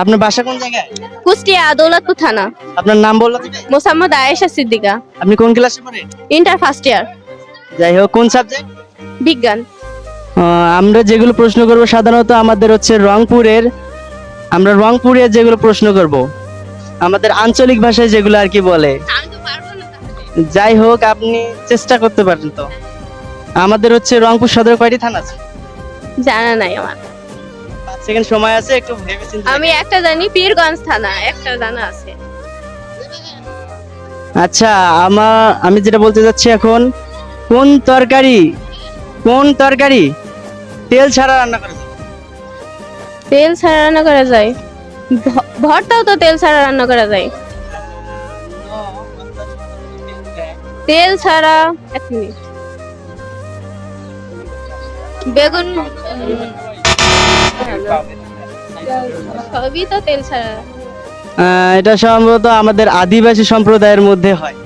আপনার বাসা কোন জায়গায়? কুষ্টিয়া দৌলতপুর থানা। আপনার নাম বলল মোসাম্মদ আয়েশা সিদ্দিকা। আপনি কোন ক্লাসে পড়েন ইন্টার ফার্স্ট ইয়ার যাই হোক কোন সাবজেক্ট? বিজ্ঞান। আমরা যেগুলো প্রশ্ন করব সাধারণত আমাদের হচ্ছে রংপুরের আমরা রংপুরের যেগুলো প্রশ্ন করব আমাদের আঞ্চলিক ভাষায় যেগুলো আর কি বলে। যাই হোক আপনি চেষ্টা করতে পারেন তো। আমাদের হচ্ছে রংপুর সদর কয়টি থানা আছে? জানা নাই আমার। সেকেন্ড সময় আছে একটু ভেবে চিন্তে আমি একটা জানি পীরগঞ্জ থানা একটা জানা আছে। আচ্ছা আমার আমি যেটা বলতে যাচ্ছি এখন কোন তরকারি কোন তরকারি তেল ছাড়া রান্না করে তেল ছাড়া রান্না করা যায়? ভর্তাও তো তেল ছাড়া রান্না করা যায়। তেল ছাড়া এক মিনিট। বেগুন সবই তো তেল ছাড়া? এটা সম্ভবত আমাদের আদিবাসী সম্প্রদায়ের মধ্যে হয়।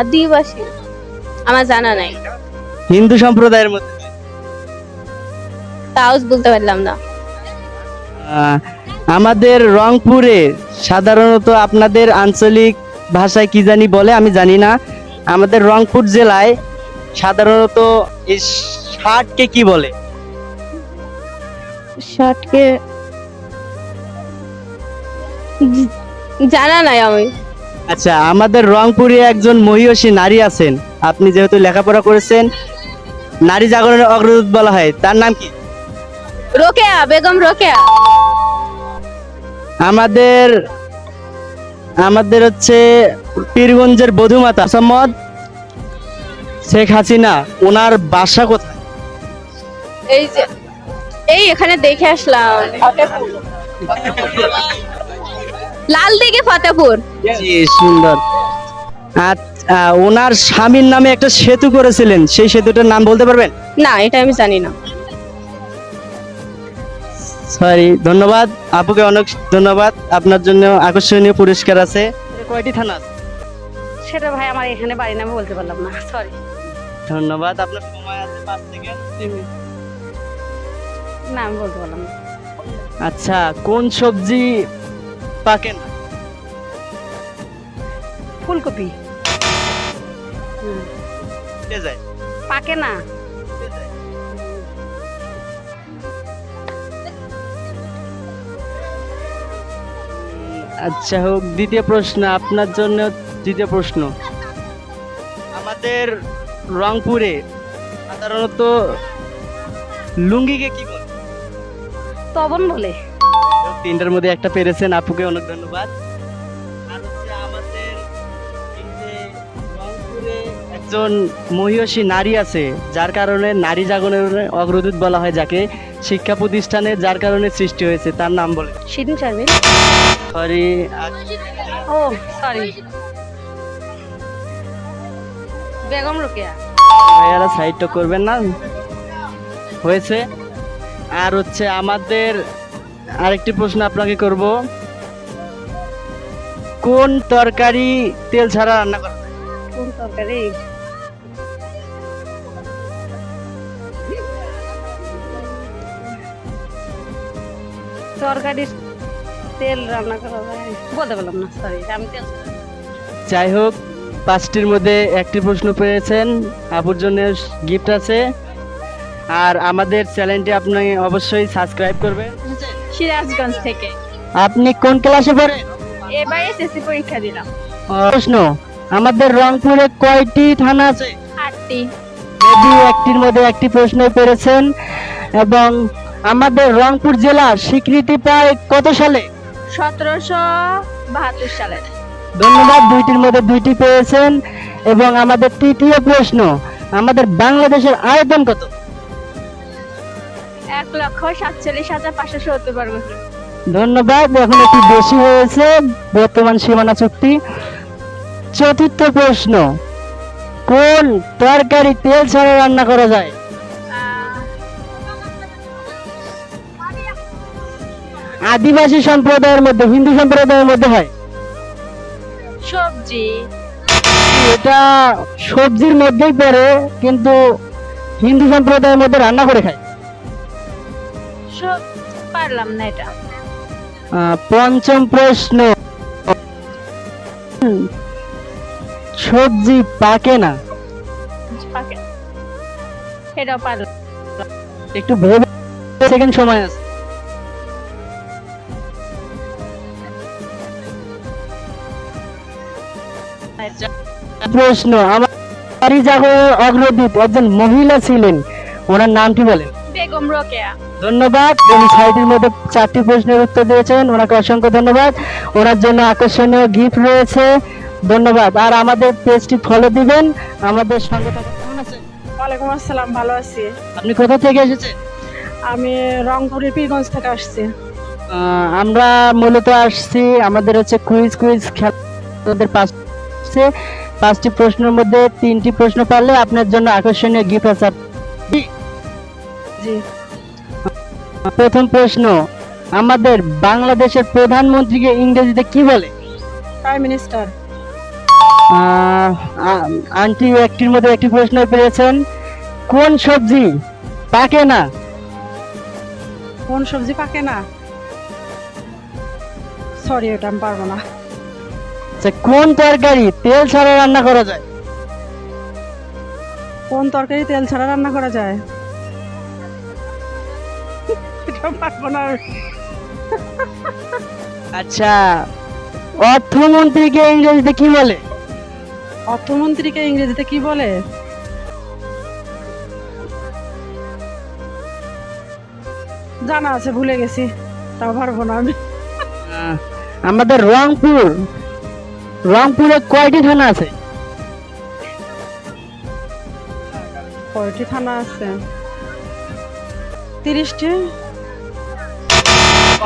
আদিবাসী? আমার জানা নাই। হিন্দু সম্প্রদায়ের মধ্যে। তাও বলতে পারলাম না। আমাদের রংপুরে সাধারণত আপনাদের আঞ্চলিক ভাষায় কি জানি বলে আমি জানি না। আমাদের রংপুর জেলায় সাধারণত এই শার্টকে কি বলে? শার্টকে জানা নাই আমি। আচ্ছা আমাদের রংপুরে একজন মহিষী নারী আছেন। আপনি যেহেতু লেখাপড়া করেছেন নারী জাগরণের অগ্রদূত বলা হয়। তার নাম কি? রোকেয়া বেগম রোকেয়া। আমাদের আমাদের হচ্ছে পীরগঞ্জের বধুমাতা মোহাম্মদ শেখ হাসিনা। ওনার বাসা কোথায়? এই যে এই এখানে দেখে আসলাম। লাল দিকে ফতেপুর সুন্দর। আচ্ছা ওনার স্বামীর নামে একটা সেতু করেছিলেন। সেই সেতুটার নাম বলতে পারবেন? না এটা আমি জানি না। সরি ধন্যবাদ। আপুকে অনেক ধন্যবাদ। আপনার জন্য আকর্ষণীয় পুরস্কার আছে। কয়টি থানা সেটা ভাই আমার এখানে বাড়ি নামে বলতে পারলাম না সরি ধন্যবাদ। আপনার সময় আছে পাঁচ সেকেন্ড না আমি বলতে পারলাম না। আচ্ছা কোন সবজি পাকে না ফুলকপি। হুম, উঠে যায়? পাকে না। আচ্ছা হোক দ্বিতীয় প্রশ্ন আপনার জন্য দ্বিতীয় প্রশ্ন। আমাদের রংপুরে সাধারণত লুঙ্গিকে কি বলে? তবন বলে। তিনটার মধ্যে একটা পেরেছেন আপুকে অনেক ধন্যবাদ। আর হচ্ছে আমাদের একজন মহিষী নারী আছে যার কারণে নারী জাগরণের অগ্রদূত বলা হয় যাকে। শিক্ষা প্রতিষ্ঠানে যার কারণে সৃষ্টি হয়েছে তার নাম বলে। চাইবেন সরি ও সরি বেগম রোকেয়া। ভাইয়ারা করবেন না। হয়েছে। আর হচ্ছে আমাদের আরেকটি প্রশ্ন আপনাকে করব। কোন তরকারি তেল ছাড়া রান্না করা কোন তরকারি? তরকারি তেল রান্না করা যায়। বলতে পারলাম না সরি আমি তেল যাই হোক পাঁচটির মধ্যে একটি প্রশ্ন পেয়েছেন। আপুর জন্য গিফট আছে। আর আমাদের চ্যানেলটি আপনি অবশ্যই সাবস্ক্রাইব করবেন। সিরাজগঞ্জ থেকে। আপনি কোন ক্লাসে পড়েন এবার এসএসসি পরীক্ষা দিলাম। প্রশ্ন আমাদের রংপুরে কয়টি থানা আছে? আটটি। মেবি একটির মধ্যে একটি প্রশ্ন পেরেছেন এবং আমাদের রংপুর জেলা স্বীকৃতি পায় কত সালে? সতেরোশো বাহাত্তর সালে। ধন্যবাদ দুইটির মধ্যে দুইটি পেয়েছেন এবং আমাদের তৃতীয় প্রশ্ন আমাদের বাংলাদেশের আয়তন কত? এক লক্ষ সাতচল্লিশ হাজার পাঁচশো সত্তর বর্গ ধন্যবাদ এখন একটু বেশি হয়েছে। বর্তমান সীমানা চুক্তি। চতুর্থ প্রশ্ন কোন তরকারি তেল ছাড়া রান্না করা যায়? আদিবাসী সম্প্রদায়ের মধ্যে হিন্দু সম্প্রদায়ের মধ্যে হয়? সবজি। এটা সবজির মধ্যেই পড়ে কিন্তু হিন্দু সম্প্রদায়ের মধ্যে রান্না করে খায়। পারব পারলাম না এটা। পঞ্চম প্রশ্ন। সবজি পাকে না? পাকে পারলাম। একটু ভেবে সেকেন্ড সময় আছে। প্রশ্ন আমার জাগর অগ্রদূত একজন মহিলা ছিলেন। ওনার নামটি বলেন। বেগম রোকেয়া। ধন্যবাদ। উনি ছয়টির মধ্যে চারটি প্রশ্নের উত্তর দিয়েছেন। ওনাকে অসংখ্য ধন্যবাদ। ওনার জন্য আকর্ষণীয় গিফট রয়েছে। ধন্যবাদ। আর আমাদের পেজটি ফলো দিবেন। আমাদের সঙ্গে। কেমন আছেন? ওয়ালাইকুম আসসালাম ভালো আছি। আপনি কোথা থেকে এসেছেন? আমি রংপুরের পীরগঞ্জ থেকে আসছি। আমরা মূলত আসছি আমাদের হচ্ছে কুইজ কুইজ খেলাদের পাঁচ আছে। পাঁচটি প্রশ্নের মধ্যে তিনটি প্রশ্ন পারলে আপনার জন্য আকর্ষণীয় গিফট আছে। জি। প্রথম প্রশ্ন আমাদের বাংলাদেশের প্রধানমন্ত্রীকে ইংরেজিতে কি বলে? প্রাইম মিনিস্টার আন্টি একটির মধ্যে একটি প্রশ্ন পেয়েছেন কোন সবজি পাকে না? কোন সবজি পাকে না? সরি ওটা আমি পারব না। আচ্ছা, কোন তরকারি তেল ছাড়া রান্না করা যায়? কোন তরকারি তেল ছাড়া রান্না করা যায়? পারব না আচ্ছা অর্থমন্ত্রীকে ইংরেজিতে কি বলে? অর্থমন্ত্রীকে ইংরেজিতে কি বলে? জানা আছে ভুলে গেছি। তাও পারব না আমি। আহ, আমাদের রংপুর। রংপুরে কয়টি থানা আছে? কয়টি থানা আছে? তিরিশটি।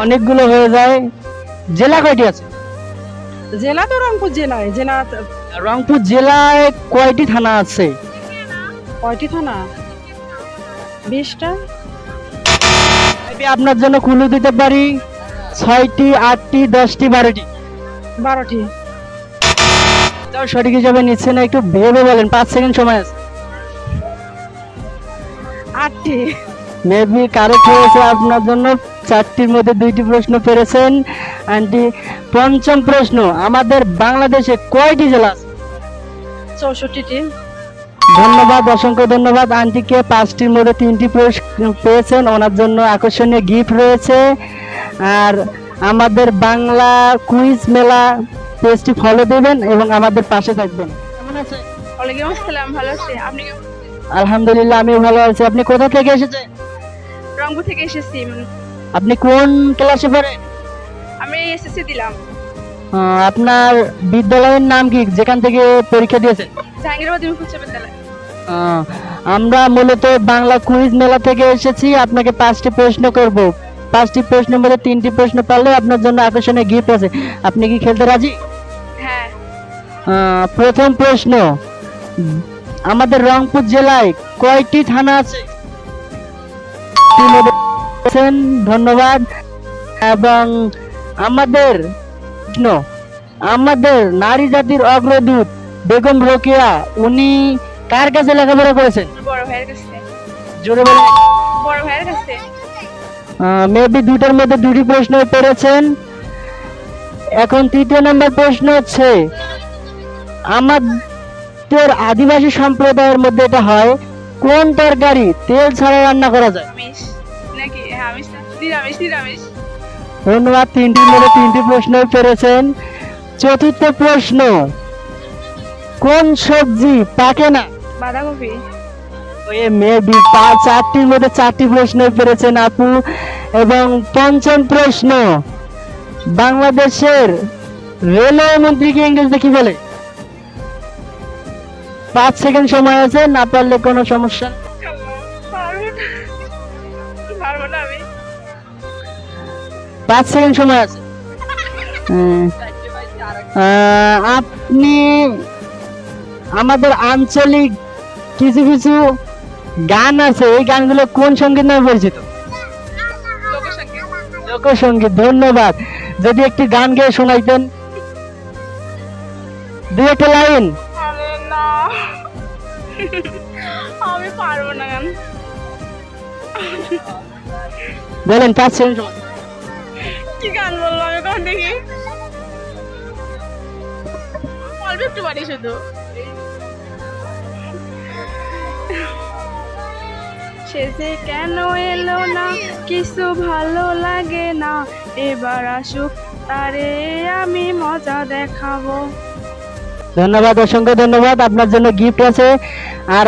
অনেকগুলো হয়ে যায়। জেলা কয়টি আছে? জেলা তো রংপুর জেলায় জেলা রংপুর জেলায় কয়টি থানা আছে? কয়টি থানা? বিশটা। আপনার জন্য কুলু দিতে পারি ছয়টি আটটি দশটি বারোটি। বারোটি। তাও সঠিক হিসাবে নিচ্ছে না একটু ভেবে বলেন পাঁচ সেকেন্ড সময় আছে। আটটি। মেবি কারেক্ট হয়েছে আপনার জন্য। চারটির মধ্যে দুইটি প্রশ্ন পেরেছেন। আন্টি পঞ্চম প্রশ্ন আমাদের বাংলাদেশে কয়টি জেলা চৌষট্টিটি। ধন্যবাদ অসংখ্য ধন্যবাদ। আন্টিকে পাঁচটির মধ্যে তিনটি পেয়েছেন? ওনার জন্য আকর্ষণীয় গিফট রয়েছে। আর আমাদের বাংলা কুইজ মেলা পেজটি ফলো দেবেন এবং আমাদের পাশে থাকবেন। কেমন আছে ওয়ালাইকুম আসসালাম ভালো আছি। আপনি আলহামদুলিল্লাহ আমিও ভালো আছি। আপনি কোথা থেকে এসেছেন? রংপুর থেকে এসেছি। আপনি কোন ক্লাসে পড়েন? আমি এসএসসি দিলাম। আপনার বিদ্যালয়ের নাম কি? যেখান থেকে পরীক্ষা দিয়েছেন? জাহাঙ্গীরবাদ উচ্চ বিদ্যালয়। আমরা মূলত বাংলা কুইজ মেলা থেকে এসেছি। আপনাকে পাঁচটি প্রশ্ন করব। পাঁচটি প্রশ্নের মধ্যে তিনটি প্রশ্ন পারলে আপনার জন্য আকর্ষণীয় গিফট আছে। আপনি কি খেলতে রাজি? হ্যাঁ। প্রথম প্রশ্ন। আমাদের রংপুর জেলায় কয়টি থানা আছে? বলেছেন, ধন্যবাদ। এবং আমাদের আমাদের নারী জাতির অগ্রদূত বেগম রোকেয়া উনি কার কাছে লেখাপড়া করেছেন? বড় ভাইয়ের কাছে। জোরে বলেন। বড় ভাইয়ের কাছে। মেবি দুটার মধ্যে দুটি প্রশ্ন পেরেছেন। এখন তৃতীয় নম্বর প্রশ্ন হচ্ছে আমাদের আদিবাসী সম্প্রদায়ের মধ্যে এটা হয় কোন তরকারি তেল ছাড়া রান্না করা যায়? ধন্যবাদ তিনটির মধ্যে তিনটি প্রশ্ন পেরেছেন। চতুর্থ প্রশ্ন কোন সবজি পাকে না? বাঁধাকপি। ওই মেবি পাঁচ চারটির মধ্যে চারটি প্রশ্ন পেরেছেন আপু। এবং পঞ্চম প্রশ্ন বাংলাদেশের রেলওয়ে মন্ত্রীকে ইংরেজিতে কি বলে? পাঁচ সেকেন্ড সময় আছে না পারলে কোনো সমস্যা। পাঁচ সেকেন্ড সময় আছে। আপনি আমাদের আঞ্চলিক কিছু কিছু গান আছে এই গানগুলো কোন সংগীত নামে পরিচিত? লোকসঙ্গীত ধন্যবাদ। যদি একটি গান গেয়ে শোনাইতেন। দু একটা লাইন। আমি পারব না গান। বলেন পাঁচ সেকেন্ড সময়। গান বলল? আমি কখন দেখি। অল্প একটু পারি শুধু। কেন এলো না, কিছু ভালো লাগে না। এবার আসুক, তারে আমি মজা দেখাবো। ধন্যবাদ, অসংখ্য ধন্যবাদ। আপনার জন্য গিফট আছে। আর